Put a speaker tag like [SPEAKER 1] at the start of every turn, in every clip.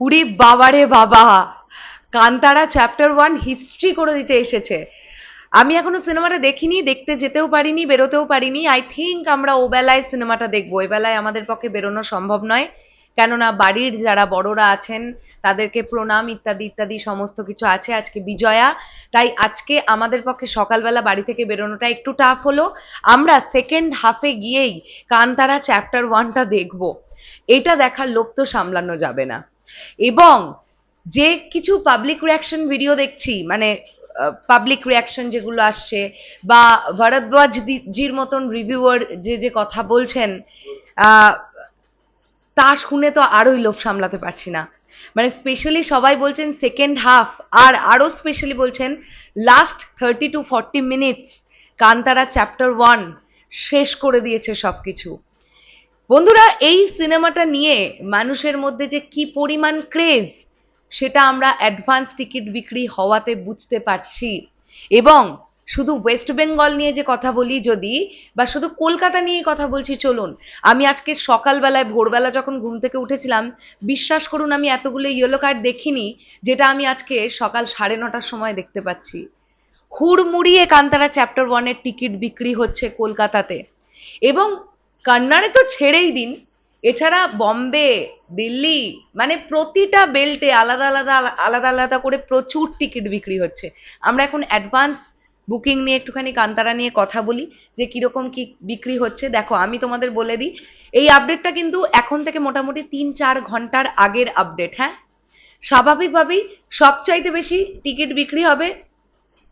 [SPEAKER 1] উরি বাবারে বাবা। Kantara chapter one history করে দিতে এসেছে। আমি এখনও সিনেমাটা দেখিনি, দেখতে যেতেও পারিনি, বেরোতেও পারিনি। আই থিঙ্ক আমরা ও বেলায় সিনেমাটা দেখব। এ বেলায় আমাদের পক্ষে বেরোনো সম্ভব নয়। কেননা বাড়ির যারা বড়রা আছেন, তাদেরকে প্রণাম ইত্যাদি ইত্যাদি সমস্ত কিছু আছে। আজকে বিজয়া, তাই আজকে আমাদের পক্ষে সকালবেলা বাড়ি থেকে বেরোনোটা একটু টাফ হলো। আমরা সেকেন্ড হাফে গিয়েই কান্তারা চ্যাপ্টার ওয়ানটা দেখব। এটা দেখার লোভ তো সামলানো যাবে না। এবং যে কিছু পাবলিক রিয়াকশন ভিডিও দেখছি মানে পাবলিক রিয়াকশন যেগুলো আসছে, বা ভরদ্বাজ জির মতন রিভিউয়ার যে যে কথা বলছেন তা শুনে তো আরোই লোভ সামলাতে পারছি না। মানে স্পেশালি সবাই বলছেন সেকেন্ড হাফ আর আরও স্পেশালি বলছেন last thirty two forty minutes Kantara chapter one শেষ করে দিয়েছে সবকিছু। বন্ধুরা, এই সিনেমাটা নিয়ে মানুষের মধ্যে যে কি পরিমাণ ক্রেজ সেটা আমরা অ্যাডভান্স টিকিট বিক্রি হওয়াতে বুঝতে পারছি। এবং শুধু ওয়েস্ট বেঙ্গল নিয়ে যে কথা বলি যদি, বা শুধু কলকাতা নিয়ে কথা বলছি, চলুন। আমি আজকে সকালবেলায়, ভোরবেলা যখন ঘুম থেকে উঠেছিলাম, বিশ্বাস করুন, আমি এতগুলো ইয়েলো কার্ড দেখিনি, যেটা আমি আজকে সকাল সাড়ে নটার সময় দেখতে পাচ্ছি। হুড়মুড়িয়ে কান্তারা চ্যাপ্টার ওয়ানের টিকিট বিক্রি হচ্ছে কলকাতাতে। এবং কন্নাড়ে তো ছেড়েই দিন। এছাড়া বম্বে, দিল্লি মানে প্রতিটা বেল্টে আলাদা আলাদা আলাদা আলাদা করে প্রচুর টিকিট বিক্রি হচ্ছে। আমরা এখন অ্যাডভান্স বুকিং নিয়ে একটুখানি কান্তারা নিয়ে কথা বলি, যে কীরকম কি বিক্রি হচ্ছে। দেখো, আমি তোমাদের বলে দিই, এই আপডেটটা কিন্তু এখন থেকে মোটামুটি তিন চার ঘণ্টার আগের আপডেট হ্যাঁ? স্বাভাবিকভাবেই সবচাইতে বেশি টিকিট বিক্রি হবে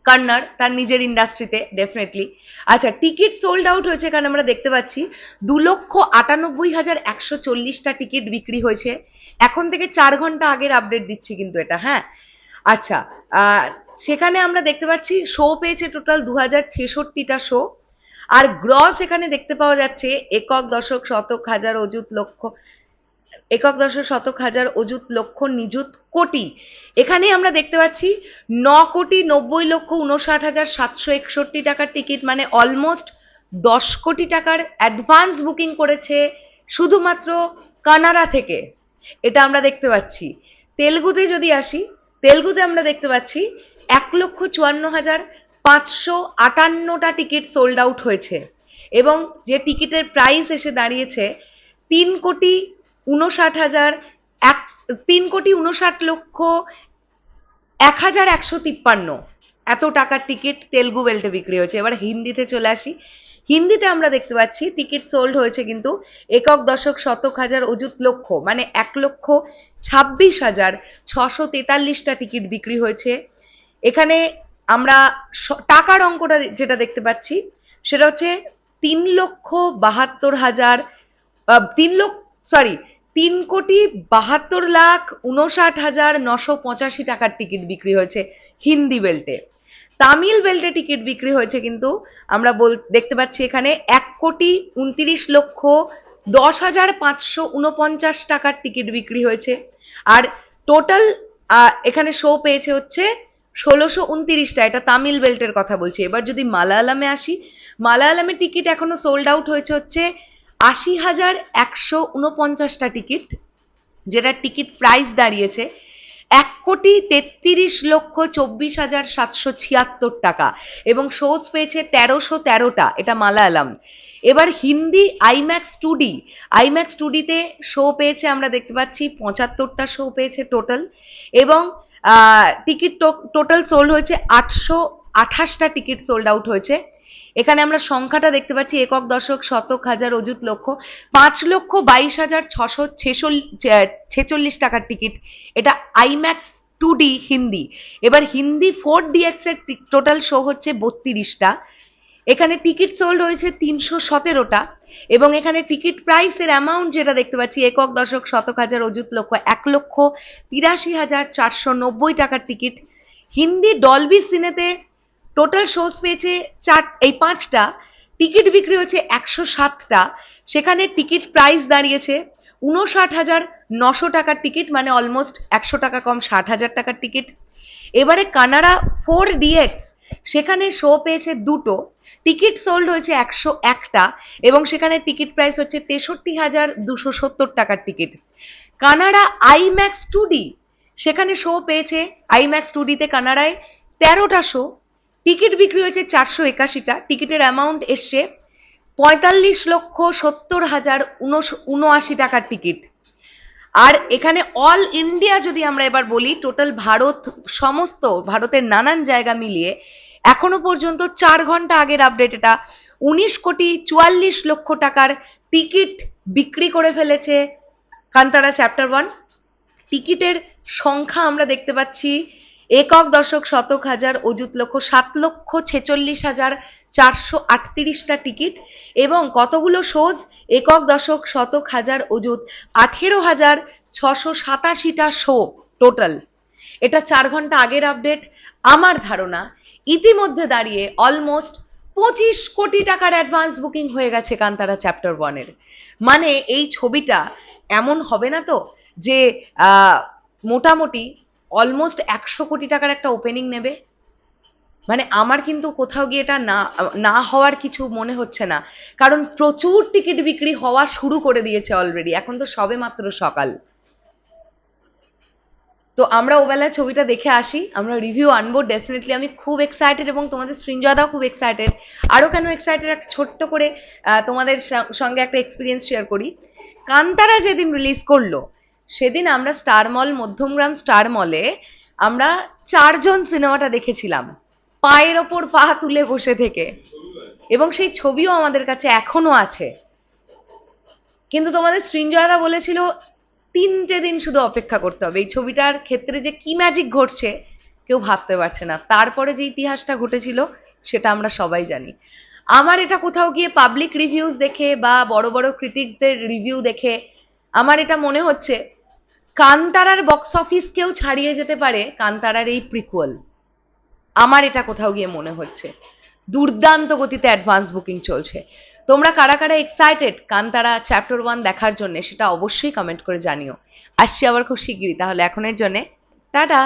[SPEAKER 1] কন্নড় তার নিজের ইন্ডাস্ট্রিতে ডেফিনেটলি আচ্ছা টিকিট সোল্ড আউট হয়েছে এখানে আমরা দেখতে পাচ্ছি? দু লক্ষ আটানব্বই হাজার একশো চল্লিশটা টিকিট বিক্রি হয়েছে। এখন থেকে চার ঘণ্টা আগের আপডেট দিচ্ছি কিন্তু এটা হ্যাঁ? আচ্ছা সেখানে আমরা দেখতে পাচ্ছি শো পেয়েছে টোটাল দু হাজার ছেষট্টিটা শো আর গ্রস এখানে দেখতে পাওয়া যাচ্ছে একক, দশক, শতক, হাজার, অযুত, লক্ষ। একক দশক শতক হাজার অযুত লক্ষ নিযুত কোটি। এখানে আমরা দেখতে পাচ্ছি ন কোটি নব্বই লক্ষ উনষাট হাজার সাতশো একষট্টি টাকার টিকিট মানে অলমোস্ট দশ কোটি টাকার অ্যাডভান্স বুকিং করেছে শুধুমাত্র কানাডা থেকে। এটা আমরা দেখতে পাচ্ছি। তেলগুতে যদি আসি, তেলগুতে আমরা দেখতে পাচ্ছি এক লক্ষ চুয়ান্ন হাজার পাঁচশো আটান্নটা টিকিট সোল্ড আউট হয়েছে। এবং যে টিকিটের প্রাইস এসে দাঁড়িয়েছে তিন কোটি উনষাট হাজার এক, তিন কোটি উনষাট লক্ষ এক হাজার একশো তিপ্পান্ন। এত টাকার টিকিট তেলগু বেল্টে বিক্রি হয়েছে। এবার হিন্দিতে চলে আসি। হিন্দিতে আমরা দেখতে পাচ্ছি, টিকিট সোল্ড হয়েছে কিন্তু একক দশক শতক হাজার অযুত লক্ষ মানে এক লক্ষ ছাব্বিশ হাজার ছশো তেতাল্লিশটা টিকিট বিক্রি হয়েছে। এখানে আমরা টাকার অঙ্কটা যেটা দেখতে পাচ্ছি, সেটা হচ্ছে তিন লক্ষ বাহাত্তর হাজার তিন লক্ষ সরি তিন কোটি বাহাত্তর লাখ উনষাট হাজার নশো পঁচাশি টাকার টিকিট বিক্রি হয়েছে হিন্দি বেল্টে। তামিল বেল্টে টিকিট বিক্রি হয়েছে কিন্তু আমরা বল, দেখতে পাচ্ছি এখানে এক কোটি উনত্রিশ লক্ষ দশ হাজার পাঁচশো উনপঞ্চাশ টাকার টিকিট বিক্রি হয়েছে। আর টোটাল এখানে শো পেয়েছে হচ্ছে ষোলোশো উনত্রিশটা, এটা তামিল বেল্টের কথা বলছি। এবার যদি মালায়ালামে আসি মালায়ালামে টিকিট এখনও সোল্ড আউট হয়েছে হচ্ছে আশি হাজার একশো উনপঞ্চাশটা টিকিট, যেটার টিকিট প্রাইস দাঁড়িয়েছে এক কোটি তেত্রিশ লক্ষ চব্বিশ হাজার সাতশো ছিয়াত্তর টাকা এবং শোজ পেয়েছে তেরোশো তেরোটা, এটা মালায়ালাম। এবার Hindi IMAX two D IMAX two ডিতে শো পেয়েছে আমরা দেখতে পাচ্ছি পঁচাত্তরটা শো পেয়েছে টোটাল এবং টিকিট টোটাল সোল্ড হয়েছে আটশো আঠাশটা টিকিট সোল্ড আউট হয়েছে। এখানে আমরা সংখ্যাটা দেখতে পাচ্ছি, একক, দশক, শতক, হাজার, অযুত, লক্ষ। পাঁচ লক্ষ বাইশ হাজার ছশো ছেচল্লিশ টাকার টিকিট এটা আইম্যাক্স টু ডি হিন্দি। এবার হিন্দি ফোর ডিএক্স এর টোটাল শো হচ্ছে বত্রিশটা। এখানে টিকিট সোল্ড হয়েছে তিনশো সতেরোটা। এবং এখানে টিকিট প্রাইসের অ্যামাউন্ট যেটা দেখতে পাচ্ছি, একক, দশক, শতক, হাজার, অযুত, লক্ষ, এক লক্ষ তিরাশি হাজার চারশো নব্বই টাকার টিকিট হিন্দি ডলবি সিনেতে টোটাল শোজ পেয়েছে চার, এই পাঁচটা। টিকিট বিক্রি হয়েছে একশো সাতটা। সেখানে টিকিট প্রাইস দাঁড়িয়েছে উনষাট হাজার নশো টাকার টিকিট মানে অলমোস্ট একশো টাকা কম, ষাট হাজার টাকার টিকিট এবারে কানাডা ফোর ডিএক্স সেখানে শো পেয়েছে দুটো। টিকিট সোল্ড হয়েছে একশো একটা এবং সেখানে টিকিট প্রাইস হচ্ছে তেষট্টি হাজার দুশো সত্তর টাকার টিকিট কানাডা আইম্যাক্স টু সেখানে শো পেয়েছে আইম্যাক্স টু ডিতে কানাডায় তেরোটা শো টিকিট বিক্রি হয়েছে চারশো একাশিটা। টিকিটের অ্যামাউন্ট এসছে পঁয়তাল্লিশ লক্ষ সত্তর হাজার উনআশি টাকার টিকিট। আর এখানে অল ইন্ডিয়া যদি আমরা এবার বলি টোটাল ভারত, সমস্ত ভারতের নানান জায়গা মিলিয়ে এখনও পর্যন্ত চার ঘণ্টা আগের আপডেট এটা। উনিশ কোটি চুয়াল্লিশ লক্ষ টাকার টিকিট বিক্রি করে ফেলেছে কান্তারা চ্যাপ্টার ওয়ান টিকিটের সংখ্যা আমরা দেখতে পাচ্ছি একক দশক শতক হাজার, অযুত লক্ষ সাত লক্ষ ছেচল্লিশ হাজার চারশো আটত্রিশটা টিকিট এবং কতগুলো শোজ? একক দশক শতক হাজার, অযুত আঠেরো হাজার ছশো সাতাশিটা শো টোটাল। এটা চার ঘণ্টা আগের আপডেট। আমার ধারণা, ইতিমধ্যে দাঁড়িয়ে অলমোস্ট পঁচিশ কোটি টাকার অ্যাডভান্স বুকিং হয়ে গেছে কান্তারা চ্যাপ্টার ওয়ানের। মানে এই ছবিটা এমন হবে না তো যে মোটামুটি অলমোস্ট একশো কোটি টাকার একটা ওপেনিং নেবে। মানে আমার কিন্তু কোথাও গিয়ে এটা না না হওয়ার কিছু মনে হচ্ছে না। কারণ প্রচুর টিকিট বিক্রি হওয়া শুরু করে দিয়েছে অলরেডি এখন তো সবে মাত্র সকাল। তো আমরা ওবেলায় ছবিটা দেখে আসি, আমরা রিভিউ আনব ডেফিনেটলি আমি খুব এক্সাইটেড এবং তোমাদের সৃঞ্জয়দাও খুব এক্সাইটেড আরও কেন এক্সাইটেড একটা ছোট্ট করে তোমাদের সঙ্গে একটা এক্সপিরিয়েন্স শেয়ার করি। কান্তারা যেদিন রিলিজ করল সেদিন আমরা স্টার মল মধ্যমগ্রাম স্টার মলে আমরা চারজন সিনেমাটা দেখেছিলাম। পায়ের ওপর পা তুলে বসে থেকে। এবং সেই ছবিও আমাদের কাছে এখনও আছে। কিন্তু তোমাদের সৃঞ্জয়দা বলেছিল, তিনটে দিন শুধু অপেক্ষা করতে হবে। এই ছবিটার ক্ষেত্রে যে কি ম্যাজিক ঘটছে, কেউ ভাবতে পারছে না। তারপরে যে ইতিহাসটা ঘটেছিল, সেটা আমরা সবাই জানি। আমার এটা কোথাও গিয়ে পাবলিক রিভিউজ দেখে বা বড় বড় ক্রিটিক্সদের রিভিউ দেখে, আমার এটা মনে হচ্ছে কান্তারার বক্স অফিসকেও ছাড়িয়ে যেতে পারে কান্তারার এই প্রিকুয়াল আমার এটা কোথাও গিয়ে মনে হচ্ছে। দুর্দান্ত গতিতে অ্যাডভান্স বুকিং চলছে। তোমরা কারা কারা এক্সাইটেড কান্তারা চ্যাপ্টার ওয়ান দেখার জন্য সেটা অবশ্যই কমেন্ট করে জানিও। আসছি আবার খুব শিগগিরই, তাহলে এখনের জন্যে, টাটা!